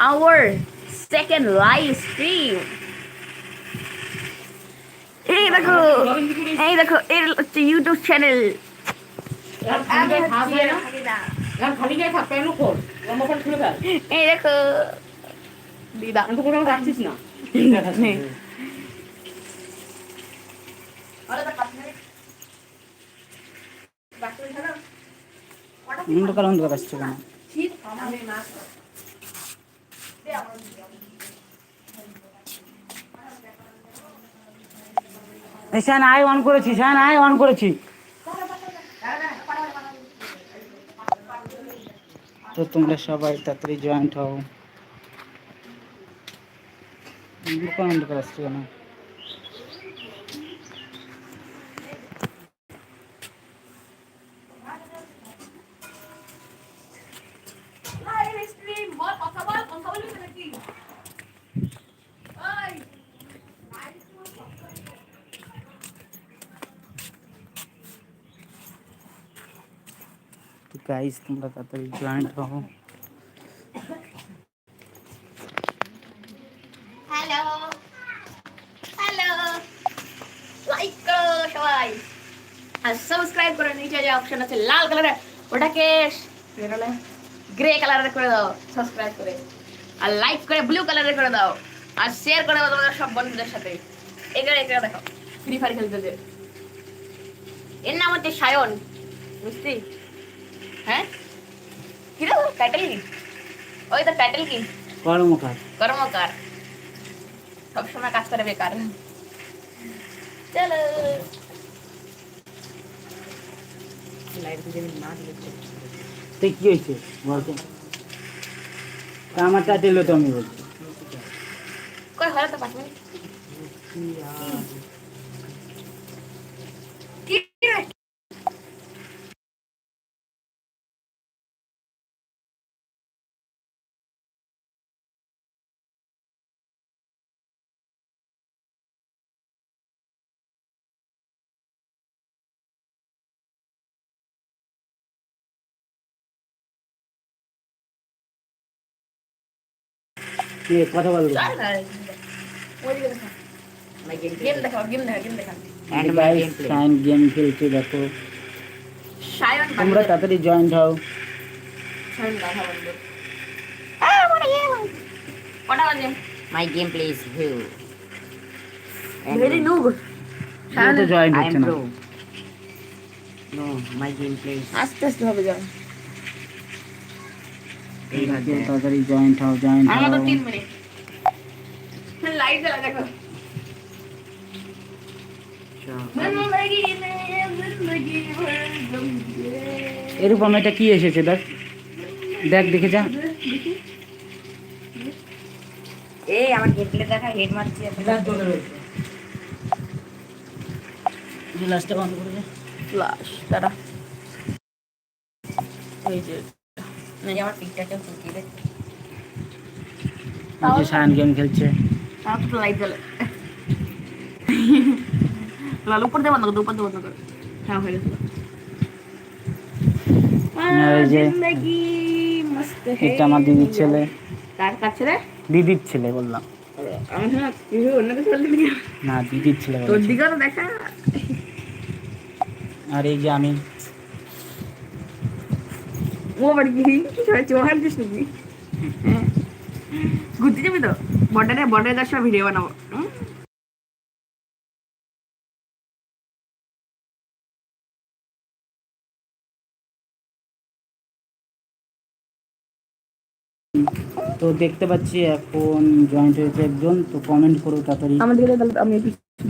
our second live stream. এই দেখো এই দেখো এর হচ্ছে ইউটিউব চ্যানেল এই দেখো দিদা আমি তো কোথাও রাখছিস না নে। অন্ধকার অন্ধকার আসছে কেন শ্যান আয় অন করেছি শ্যান আয় অন করেছি। তো তোমরা সবাই তাড়াতাড়ি জয়েন্ট হও। অন্ধকার আসছে কেন? গাইস তোমরা তাড়াতাড়ি জয়েন্ট হও। হ্যালো হ্যালো লাইক আর সাবস্ক্রাইব করে, নিচে যে অপশন আছে লাল কালারের ওটাকে গ্রে কালারের করে দাও সাবস্ক্রাইব করে। আর লাইক করে ব্লু কালারের করে দাও। আর শেয়ার করে দাও তোমাদের সব বন্ধুদের সাথে। এখানে এখানে দেখো ফ্রি ফায়ার খেলতেছে। এর নাম হচ্ছে সায়ন, বুঝলি? হ্যাঁ কি রে টাইটেল কি ওই তো টাইটেল কি কর্মকার কর্মকার সবসময় কাজ করে বেকার চলো তুই কি হয়েছে বলতো তা আমার টাইটেল তো আমি বলছি কই হলো তো পাঁচ মিনিট কি কথা বলব চল না। ওইদিকে দেখো। গেম দেখাও গেম দেখাও গেম দেখাও সাইন গেম খেলছে দেখো সায়ন তোমরা বান্ধব। তাড়াতাড়ি জয়েন্ট হও সায়ন গাধা বান্ধব। আহ, মরে গেলাম। কটা বাজে My gameplay is view. Very noob তোমরা তো জয়েন্ট I হচ্ছে am না pro. No, my gameplay is আস্তে আস্তে হবে যাও এই কেউ তাড়াতাড়ি জয়েন্ট হও জয়েন্ট আমার তো হও তিন মিনিট লাইট জ্বালা দেখো। এরকম এটা কি এসেছে দেখ। দেখ দেখে যা। এই আমার গেমপ্লে দেখা হেড মারছি। বন্ধ করে দে। ফ্লাশ দাঁড়া। এই যে। এই আমার পিকচারটা ফুটিয়ে দে যে সায়ন গেম খেলছে। আমার তো লাইট জ্বালা। লাল উপর দিয়ে বন্ধ করো উপর দিয়ে বন্ধ করো। হ্যাঁ হয়ে গেছে। এটা আমার দিদির ছেলে। কার কাছে রে দিদির ছেলে বললাম? না দিদির ছেলে তোর দিকে দেখা। আর এই যে আমি ও আবার কি কিছু হয়েছে নাকি। ঘুরতে যাবি তো? বর্ডারে বর্ডারে যাওয়ার সময় ভিডিও বানাবো। তো দেখতে পাচ্ছি এখন জয়েন্ট হয়েছে একজন তো কমেন্ট করো তাড়াতাড়ি। আমার দিকে তাহলে আমি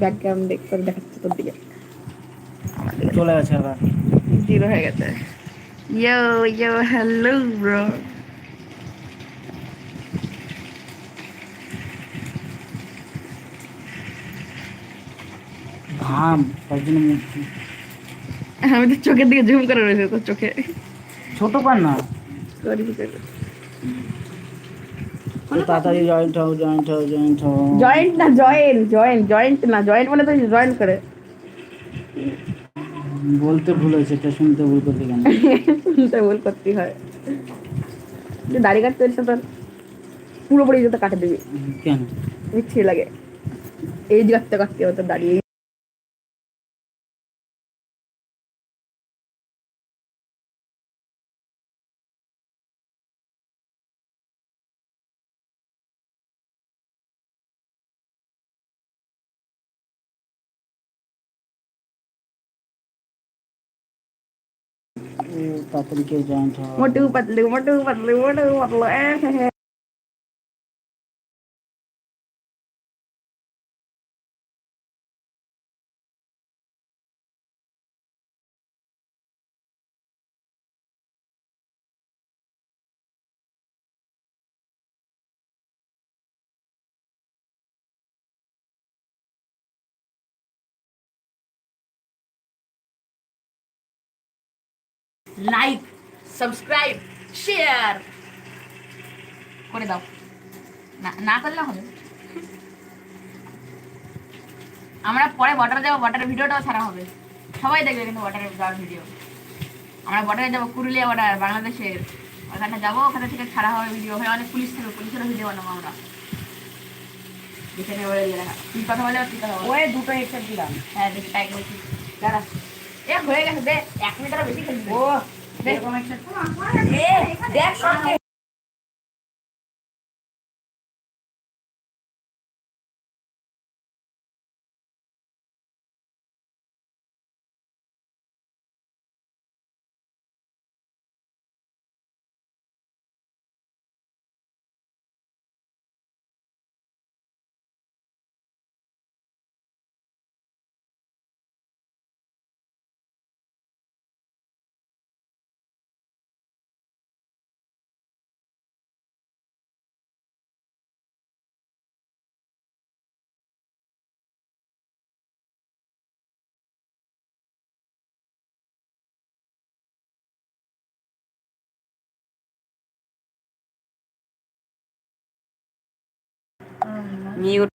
ব্যাকগ্রাউন্ড দেখতে দেখাচ্ছি তোর দিকে। চলে গেছে আবার। জিরো হয়ে গেছে। ইয়ো ইয়ো হ্যালো ব্রো ঘাম তার জন্য মুখ- আমি তো চোখের দিকে জুম করে রয়েছে তোর চোখে। ছোট পান না? তাড়াতাড়ি জয়েন্ট হও জয়েন্ট হও জয়েন্ট হও। জয়েন্ট না জয়েন্ট জয়েন্ট জয়েন্ট না জয়েন্ট মানে তো জয়েন্ট করে। বলতে ভুল হয়েছে এটা শুনতে ভুল করতে কেন? শুনতে ভুল করতে হয়। তুই দাড়ি কাটতে এসে তোর পুরোপুরি যেতে কাটে দিবি। কেন? ইচ্ছে লাগে। এই যে কাটতে কাটতে তোর দাঁড়িয়ে এ, তাড়াতাড়ি কেউ জয়েন্ট হয় Motu Patlu Motu Patlu Motu like subscribe share করে দাও না না করলে হবে আমরা পরে বটারে যাব বটারের ভিডিওটাও ছাড়া হবে সবাই দেখবে কিন্তু বটারের যাওয়ার ভিডিও আমরা বটারে যাব পুরুলিয়া বর্ডার বাংলাদেশের ওখানে যাব ওখানে থেকে ছাড়া হবে ভিডিও হয় অনেক পুলিশ ছিল পুলিশেরও ভিডিও বানাবো আমরা তুই কথা বলে তুই কথা বল ওই দুটো হেডসেট দিলাম হ্যাঁ দেখি টাইট বলছি দাঁড়া এ হয়ে গেছে দে এক মিনিট বেশি খেলবি ও দেখ সবকে மியூட்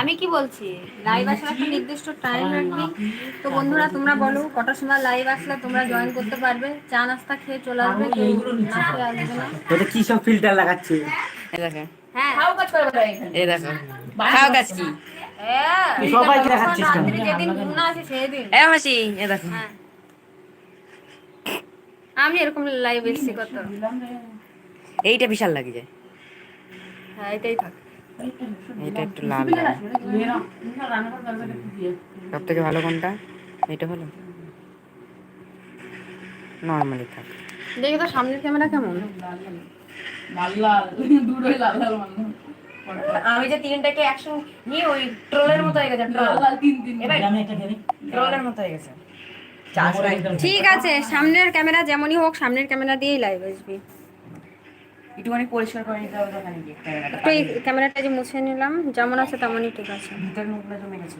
আমি কি বলছি? লাইভ আসার একটা নির্দিষ্ট টাইম রাখবি। তো বন্ধুরা তোমরা বলো কটার সময় লাইভ আসলে তোমরা জয়েন করতে পারবে। চা নাস্তা খেয়ে চলে আসবে কি সব ফিল্টার লাগাচ্ছে? হ্যাঁ। খাও কাজ করে বেটা দেখো। খাও গাছ কি? হ্যাঁ, সবাইকে দেখাচ্ছিস কেন? এ এ দেখো। হ্যাঁ। আমি এরকম লাইভ এসেছি কত। এইটা বিশাল লাগে যায় হ্যাঁ এটাই থাক। এটা একটু লাল সব থেকে ভালো কোনটা? এটা ভালো? নর্মালি থাক। দেখি তো সামনের ক্যামেরা কেমন? লাল লাল। দূর হয়ে লাল লাল মানে আমি যে তিনটাকে একশো নিয়ে ওই ট্রোলের মতো হয়ে গেছে ট্রোলের মতো হয়ে গেছে। ঠিক আছে সামনের ক্যামেরা যেমনই হোক সামনের ক্যামেরা দিয়েই লাইভ আসবি। একটুখানি পরিষ্কার করে নিতে হবে ওখানে গিয়ে ক্যামেরাটা। একটু এই ক্যামেরাটা যে মুছে নিলাম যেমন আছে তেমনই ঠিক আছে। ভিতরে নোংরা জমে গেছে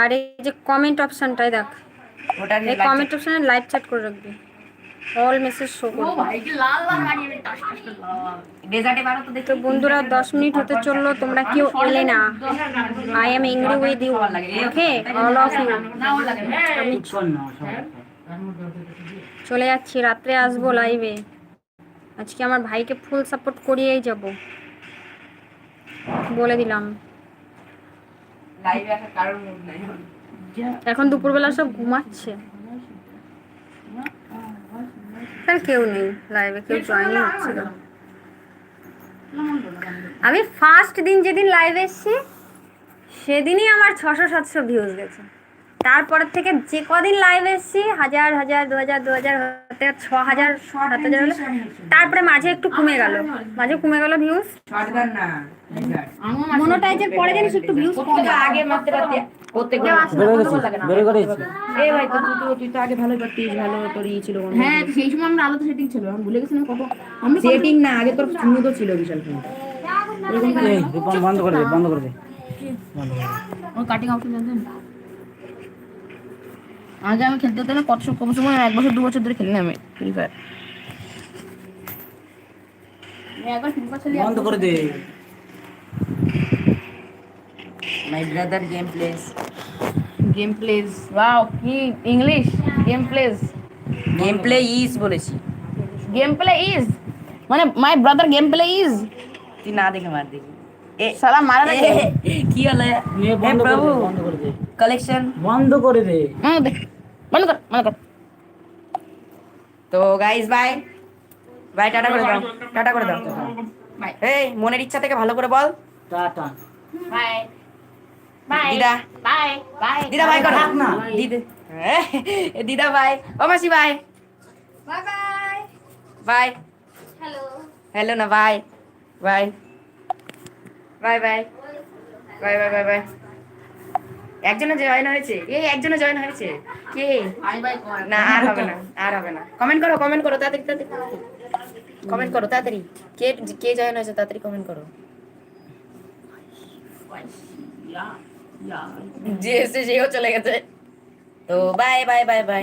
আর এই যে কমেন্ট অপশনটাই দেখ। ওটা এই কমেন্ট অপশনে লাইভ চ্যাট করে রাখবি। অল মেসেজ শো করবে। আমি তো বন্ধুরা দশ মিনিট হতে চলল তোমরা কেউ এলে না। I am angry with you okay all of you লাগে হ্যাঁ? চলে যাচ্ছি রাত্রে আসব লাইভে আজকে আমার ভাইকে ফুল সাপোর্ট করিয়েই যাব। বলে দিলাম। লাইভে আসার কারণ এখন দুপুরবেলা সব ঘুমাচ্ছে। আর কেউ নেই লাইভে কেউ জয়েন হচ্ছিল আমি ফার্স্ট দিন যেদিন লাইভ এসছি সেদিনই আমার ছশো সাতশো ভিউজ গেছে। তারপরের থেকে যে কদিন লাইভ এসেছি হাজার হাজার দু হাজার দু হাজার হতে ছ হাজার সাত হাজার হলো। তারপরে মাঝে একটু কমে গেল। মাঝে কমে গেল ভিউজ মনোটাইজের পরে জানিস একটু ভিউজ আগে মারতে পারতে। প্রত্যেকটা বেরো গেছি বেরো করেছি এই ভাই তো তুই তো তুই তো আগে ভালো করতিস ভালো তোর ই ছিল হ্যাঁ সেই সময় আমরা আলাদা সেটিং ছিল। আমি ভুলে গেছিলাম কত সেটিং না আগে তোর ছিল বিশাল বন্ধ করে দে বন্ধ করে দে। কাটিং অপশন আগে আমি খেলতে হতো না কত কম সময় এক বছর দু বছর ধরে খেলি না আমি ফ্রি ফায়ার বন্ধ করে দে। My brother game plays game wow কি English game plays game play is বলেছি। গেম প্লে ইজ মানে my brother game play is তুই না দেখে মার দেখি। এ সালা মারা না এ, কি হলো? প্রভু কালেকশন বন্ধ করে দে। বন্ধ কর বন্ধ কর। তো গাইস বাই বাই টাটা করে দাও। টাটা করে দাও। বাই এই মনের ইচ্ছা থেকে ভালো করে বল। টাটা। বাই বাই দিদা। বাই বাই দিদা বাই করো। না। দিদা বাই ও মাসি bye bye bye bye hello hello না bye bye bye bye bye bye bye bye একজনে জয়েন হয়েছে? এই একজনে জয়েন হয়েছে? কে? না আর হবে না আর হবে না। কমেন্ট করো কমেন্ট করো তাড়াতাড়ি তাড়াতাড়ি। কমেন্ট করো তাড়াতাড়ি। কে কে জয়েন হয়েছে তাড়াতাড়ি কমেন্ট করো। যে এসে সেও চলে গেছে। তো বাই বাই বাই বাই